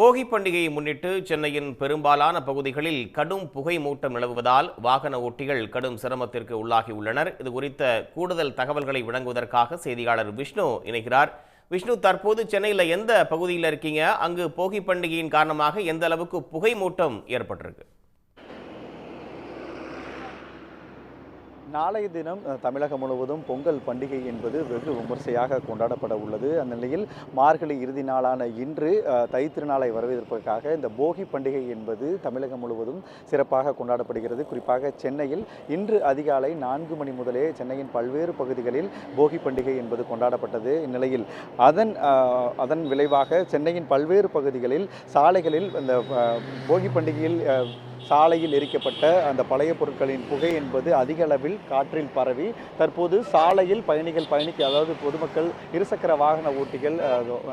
போகி பண்டிகையை முன்னிட்டு சென்னையின் பெரும்பாலான பகுதிகளில் கடும் புகை மூட்டம் நிலவுவதால் வாகன ஓட்டிகள் கடும் சிரமத்திற்கு உள்ளாகியுள்ளனர். இது குறித்த கூடுதல் தகவல்களை வழங்குவதற்காக செய்தியாளர் விஷ்ணு இணைகிறார். விஷ்ணு தற்போது சென்னையில் எந்த பகுதியில் இருக்கீங்க? அங்கு போகி பண்டிகையின் காரணமாக எந்த அளவுக்கு புகை மூட்டம் ஏற்பட்டிருக்கு? நாளைய தினம் தமிழகம் முழுவதும் பொங்கல் பண்டிகை என்பது வெகு விமர்சையாக கொண்டாடப்பட உள்ளது. அந்த நிலையில் மார்கழி இறுதி நாளான இன்று தைத்திருநாளை வரவேற்பதற்காக இந்த போகி பண்டிகை என்பது தமிழகம் முழுவதும் சிறப்பாக கொண்டாடப்படுகிறது. குறிப்பாக சென்னையில் இன்று அதிகாலை நான்கு மணி முதலே சென்னையின் பல்வேறு பகுதிகளில் போகி பண்டிகை என்பது கொண்டாடப்பட்டது. இந்நிலையில் அதன் அதன் விளைவாக சென்னையின் பல்வேறு பகுதிகளில் சாலைகளில் இந்த போகி பண்டிகையில் சாலையில் எரிக்கப்பட்ட அந்த பழைய பொருட்களின் புகை என்பது அதிக அளவில் காற்றில் பரவி தற்போது சாலையில் பயணிகள் பயணிக்க அதாவது பொதுமக்கள் இருசக்கர வாகன ஓட்டிகள்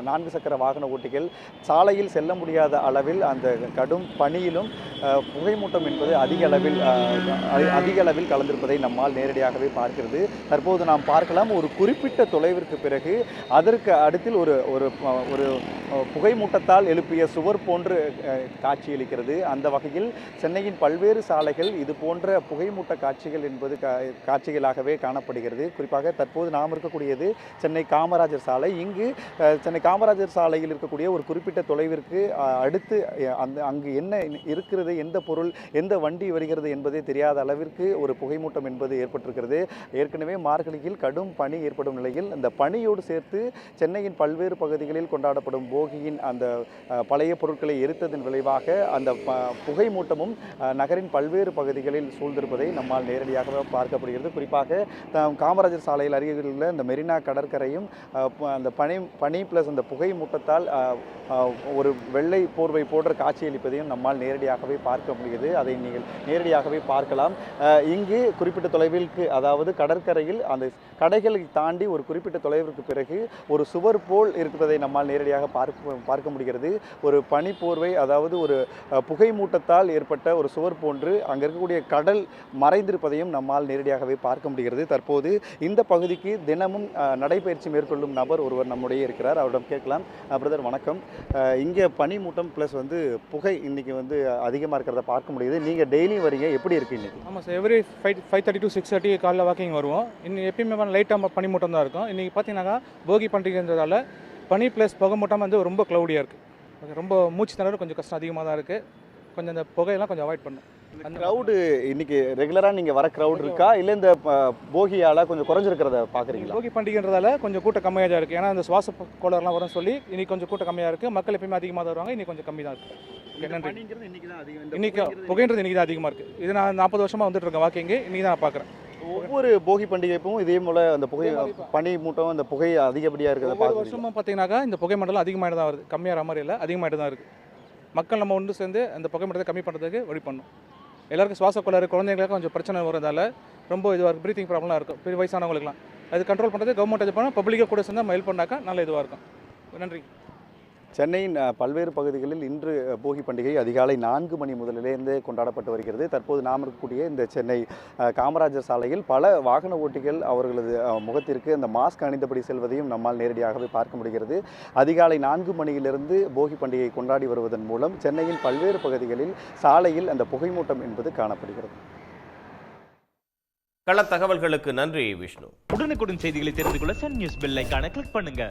நான்கு சக்கர வாகன ஓட்டிகள் சாலையில் செல்ல முடியாத அளவில் அந்த கடும் பணியிலும் புகைமூட்டம் என்பது அதிக அளவில் அதிக அளவில் கலந்திருப்பதை நம்மால் நேரடியாகவே பார்க்கிறது. தற்போது நாம் பார்க்கலாம் ஒரு குறிப்பிட்ட தொலைவிற்கு பிறகு அதற்கு அடுத்தில் ஒரு ஒரு ஒரு புகைமூட்டத்தால் எழுப்பிய சுவர் போன்று காட்சியளிக்கிறது அந்த வகையில் சென்னையின் பல்வேறு சாலைகள் இது போன்ற புகைமூட்ட காட்சிகள் என்பது காட்சிகளாகவே காணப்படுகிறது. குறிப்பாக தற்போது நாம் இருக்கக்கூடியது சென்னை காமராஜர் சாலை. இங்கு சென்னை காமராஜர் சாலையில் இருக்கக்கூடிய ஒரு குறிப்பிட்ட தொலைவிற்கு அடுத்து அந்த அங்கு என்ன இருக்கிறது எந்த பொருள் எந்த வண்டி வருகிறது என்பதே தெரியாத அளவிற்கு ஒரு புகைமூட்டம் என்பது ஏற்பட்டிருக்கிறது. ஏற்கனவே மார்கழியில் கடும் பனி ஏற்படும் நிலையில் அந்த பனியோடு சேர்த்து சென்னையின் பல்வேறு பகுதிகளில் கொண்டாடப்படும் போகியின் அந்த பழைய பொருட்களை எரித்ததன் விளைவாக அந்த புகைமூட்டமும் நகரின் பல்வேறு பகுதிகளில் சூழ்ந்திருப்பதை நம்மால் நேரடியாக பார்க்கப்படுகிறது. குறிப்பாக காமராஜர் சாலையில் அருகில் உள்ள இந்த மெரினா கடற்கரையும் அந்த பனி பனி ப்ளஸ் அந்த புகை மூட்டத்தால் ஒரு வெள்ளை போர்வை போன்ற காட்சியளிப்பதையும் நம்மால் நேரடியாகவே பார்க்க முடியுது. அதை நீங்கள் நேரடியாகவே பார்க்கலாம். இங்கு குறிப்பிட்ட தொலைவிற்கு அதாவது கடற்கரையில் அந்த கடைகளை தாண்டி ஒரு குறிப்பிட்ட தொலைவிற்கு பிறகு ஒரு சுவர் போல் இருப்பதை நம்மால் நேரடியாக பார்க்க பார்க்க முடிகிறது. ஒரு பனி போர்வை அதாவது ஒரு புகை மூட்டத்தால் ஏற்பட்ட ஒரு சுவர் போன்று அங்கே இருக்கக்கூடிய கடல் மறைந்திருப்பதையும் நம்மால் நேரடியாகவே பார்க்க முடிகிறது. தற்போது இந்த பகுதிக்கு தினமும் நடைபயிற்சி மேற்கொள்ளும் நபர் ஒருவர் நம்முடைய இருக்கிறார். அவரிடம் கேட்கலாம். பிரதர் வணக்கம். இங்கே பனி மூட்டம் ப்ளஸ் வந்து புகை இன்னைக்கு வந்து அதிகமாக இருக்கிறத பார்க்க முடியுது. நீங்கள் டெய்லியும் வரீங்க எப்படி இருக்கீங்க? ஆமாம் sir every five five thirty to six thirty காலைல வாக்கிங் வருவோம். இன்னும் எப்பயுமே லைட்டாக பனி மூட்டம் தான் இருக்கும். இன்றைக்கி பார்த்தீங்கன்னாக்கா போகி பண்டிகைன்றதால பனி ப்ளஸ் புகை மூட்டம் வந்து ரொம்ப க்ளவுடியாக இருக்குது ரொம்ப மூச்சு திணற கொஞ்சம் கஷ்டம் அதிகமாக தான் இருக்குது கொஞ்சம் அந்த புகையெல்லாம் கொஞ்சம் அவாய்ட் பண்ணும். க்ரௌடு இன்னைக்கு ரெகுலராக நீங்கள் வர க்ரௌட் இருக்கா? இல்லை இந்த போகியால கொஞ்சம் குறைஞ்சிருக்கிறத பார்க்குறீங்களா போகி பண்டிகைன்றதால கொஞ்சம் கூட்டம் கம்மியாக தான் இருக்குது ஏன்னா இந்த சுவாச கோளர்லாம் வரும்னு சொல்லி இன்னைக்கு கொஞ்சம் கூட்டம் கம்மியாக இருக்குது மக்கள் எப்பயுமே அதிகமாக தான் வருவாங்க. இன்னைக்கு கொஞ்சம் கம்மி தான் இருக்குது நன்றி. இன்னைக்கு புகைன்றது இன்னைக்கு தான் அதிகமாக இருக்குது இது நான் நாற்பது வருஷமாக வந்துட்டு இருக்கேன் வாக்கிங்கு இன்னைக்கு தான் நான் பார்க்குறேன் ஒவ்வொரு போகி பண்டிகைப்பும் இதே போல அந்த புகை. பனி மூட்டம் அந்த புகை அதிகப்படியாக இருக்கிறத வருஷமும் பார்த்தீங்கன்னாக்கா இந்த புகை மண்டலம் அதிகமாகிட்டு தான் வருது. கம்மியாகிற மாதிரி இல்லை அதிகமாகிட்டு தான் இருக்குது மக்கள் நம்ம ஒன்று சேர்ந்து அந்த புகை மண்டலத்தை கம்மி பண்ணுறதுக்கு வழி பண்ணும் எல்லாருக்கும் சுவாச கோளாறு குழந்தைங்களுக்கு கொஞ்சம் பிரச்சனை வரதால ரொம்ப இதுவாக இருக்கும் ப்ரீத்திங் ப்ராப்ளம்லாம் இருக்கும். பெரிய வயசானவங்களுக்குலாம் அது கண்ட்ரோல் பண்ணுறது கவர்மெண்ட் இது பண்ணால் பப்ளிக்காக கூட சேர்ந்தால் நம்ம ஹெல்ப் பண்ணாக்கா நல்ல இதுவாக இருக்கும். நன்றி. சென்னையின் பல்வேறு பகுதிகளில் இன்று போகி பண்டிகை அதிகாலை நான்கு மணி முதலிலிருந்தே கொண்டாடப்பட்டு வருகிறது. தற்போது நாம் இருக்கக்கூடிய இந்த சென்னை காமராஜர் சாலையில் பல வாகன ஓட்டிகள் அவர்களது முகத்திற்கு அந்த மாஸ்க் அணிந்தபடி செல்வதையும் நம்மால் நேரடியாகவே பார்க்க முடிகிறது. அதிகாலை நான்கு மணியிலிருந்து போகி பண்டிகை கொண்டாடி வருவதன் மூலம் சென்னையின் பல்வேறு பகுதிகளில் சாலையில் அந்த புகைமூட்டம் என்பது காணப்படுகிறது. களத் தகவல்களுக்கு நன்றி விஷ்ணு. உடனுக்குடன் செய்திகளை தெரிந்து கொள்ள சன் நியூஸ் பெல் ஐகானை கிளிக் பண்ணுங்க.